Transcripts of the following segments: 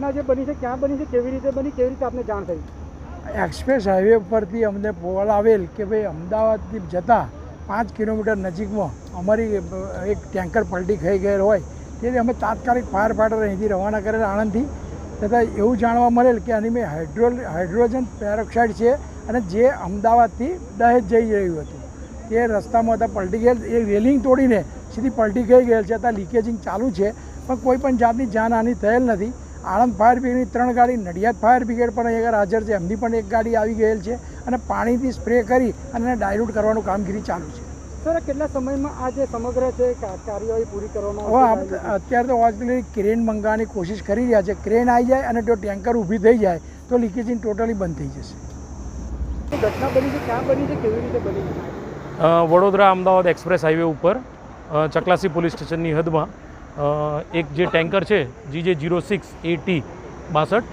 ઘટના જે બની છે, ક્યાં બની છે, કેવી રીતે બની, કેવી રીતે આપને જાણ થઈ? એક્સપ્રેસ હાઈવે ઉપરથી અમને કોલ આવેલ કે ભાઈ અમદાવાદથી જતાં પાંચ કિલોમીટર નજીકમાં અમારી એક ટેન્કર પલટી ખાઈ ગયેલ હોય, તેથી અમે તાત્કાલિક ફાયર ફાઈટર અહીંથી રવાના કરેલ આણંદથી. તથા એવું જાણવા મળેલ કે આની મેં હાઇડ્રો, હાઇડ્રોજન પેરોક્સાઇડ છે અને જે અમદાવાદથી દહેજ જઈ રહ્યું હતું. તે રસ્તામાં હતા, પલટી ગયેલ, એ રેલિંગ તોડીને સીધી પલટી ગઈ ગયેલ છે ત્યાં લીકેજિંગ ચાલુ છે, પણ કોઈ પણ જાતની જાનહાનિ થયેલ નથી. આણંદ ફાયર બ્રિગેડની ત્રણ ગાડી નડિયાદ ફાયર બ્રિગેડ પણ અહીંયા હાજર છે. એમની પણ એક ગાડી આવી ગયેલ છે અને પાણીથી સ્પ્રે કરી અને એને ડાયલ્યુટ કરવાનું કામગીરી ચાલુ છે. સર કેટલા સમયમાં આ જે સમગ્ર છે કાર્યવાહી પૂરી કરવામાં હવે અત્યારે તો ઓક્સિજન ક્રેન મંગાવવાની કોશિશ કરી રહ્યા છે. ક્રેન આવી જાય અને જો ટેન્કર ઊભી થઈ જાય તો લીકેજિંગ ટોટલી બંધ થઈ જશે. ઘટના બની છે? ક્યાં બની છે? કેવી રીતે બની છે? વડોદરા અમદાવાદ એક્સપ્રેસ હાઈવે ઉપર ચકલાસી પોલીસ સ્ટેશનની હદમાં એક જે ટેન્કર છે જી જે જીરો સિક્સ એ ટી બાસઠ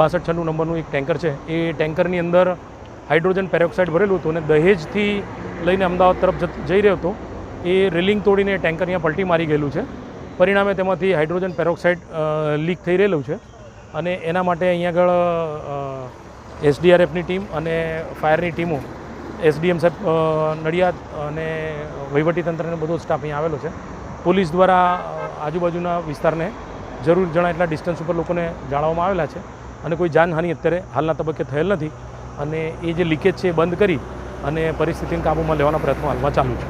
બાસઠ છન્નું નંબરનું એક ટેન્કર છે. એ ટેન્કરની અંદર હાઇડ્રોજન પેરોક્સાઇડ ભરેલું હતું અને દહેજથી લઈને અમદાવાદ તરફ જઈ રહ્યો હતો. એ રેલિંગ તોડીને ટેન્કર અહીંયા પલટી મારી ગયેલું છે. પરિણામે તેમાંથી હાઇડ્રોજન પેરોક્સાઇડ લીક થઈ રહેલું છે અને એના માટે અહીંયા આગળ એસડીઆરએફની ટીમ અને ફાયરની ટીમો, એસડીએમ સાહેબ નડિયાદ અને વહીવટીતંત્રને બધો સ્ટાફ અહીંયા આવેલો છે. પોલીસ દ્વારા આજુબાજુના વિસ્તારને જરૂર જણા એટલા ડિસ્ટન્સ ઉપર લોકોને જાણવામાં આવેલા છે. અને કોઈ જાનહાનિ અત્યારે હાલના તબક્કે થયેલ નથી. અને એ જે લીકેજ છે એ બંધ કરી અને પરિસ્થિતિને કાબૂમાં લેવાના પ્રયત્નો હાલમાં ચાલુ છે.